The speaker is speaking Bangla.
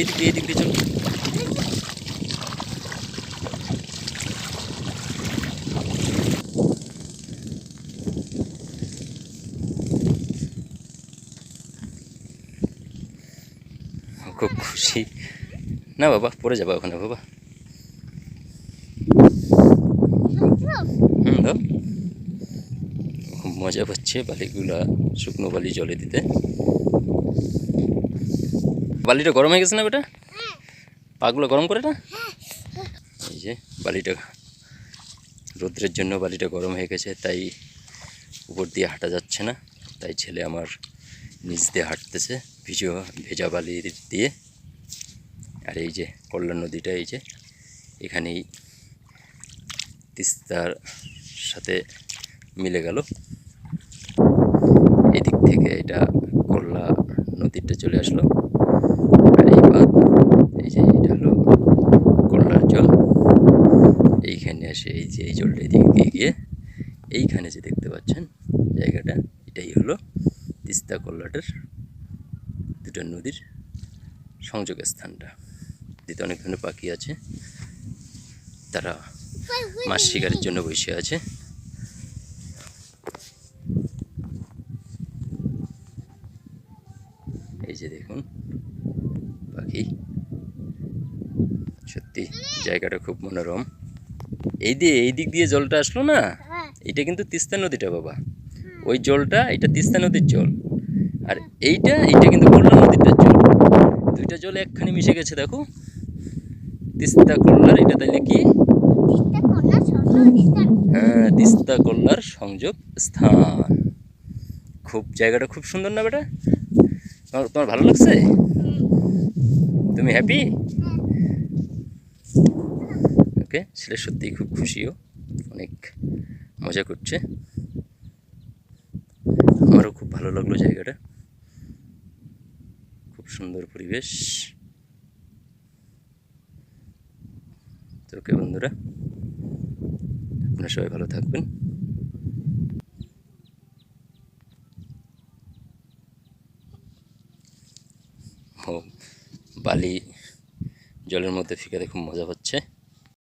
এদিক এদিক খুব খুশি। না বাবা পরে যাবা ওখানে বাবা। হুম খুব মজা পাচ্ছে বালিগুলা, শুকনো বালি জলে দিতে। বালিটা গরম হয়ে গেছে না বেটা? পাগুলো গরম করে না? এই যে বালিটা, রোদ্রের জন্য বালিটা গরম হয়ে গেছে, তাই উপর দিয়ে হাঁটা যাচ্ছে না। তাই ছেলে আমার নিচ দিয়ে হাঁটতেছে, ভিজো, ভেজা বালি দিয়ে। আর এই যে কল্যাণ নদীটা, এই যে এখানেই তিস্তার সাথে মিলে গেল। এদিক থেকে এটা কল্লা নদীটা চলে আসলো। এই যে এটা হলো জল এইখানে আসে, এই যে এই জলটা এদিকে দিয়ে গিয়ে এইখানে যে দেখতে পাচ্ছেন জায়গাটা, এটাই হলো তিস্তা কল্লাটার দুটো নদীর সংযোগ স্থানটা দিতে অনেক ধরনের পাখি আছে, তারা মাছ শিকারের জন্য বসে আছে। এই যে দেখুন পাখি। সত্যি জায়গাটা খুব মনোরম। এই দিয়ে এই দিক দিয়ে জলটা আসলো না? এটা কিন্তু তিস্তা নদীটা বাবা। ওই জলটা এটা তিস্তা নদীর জল। আর এইটা এইটা কিন্তু কল্যাণ নদীটার জল। দুইটা জল একখানে মিশে গেছে দেখো। তিস্তা কল্যাণ এটা তাইলে কি? হ্যাঁ তিস্তা কল্যার সংযোগ স্থান। খুব জায়গাটা খুব সুন্দর না বেটা? তোমার তোমার ভালো লাগছে? তুমি হ্যাপি ওকে ছেলে সত্যিই খুব খুশিও অনেক মজা করছে। আমারও খুব ভালো লাগল জায়গাটা। খুব সুন্দর পরিবেশ। তো ওকে বন্ধুরা আপনারা সবাই ভালো থাকবেন। ও বালি জলের মধ্যে ফিকাতে খুব মজা হচ্ছে।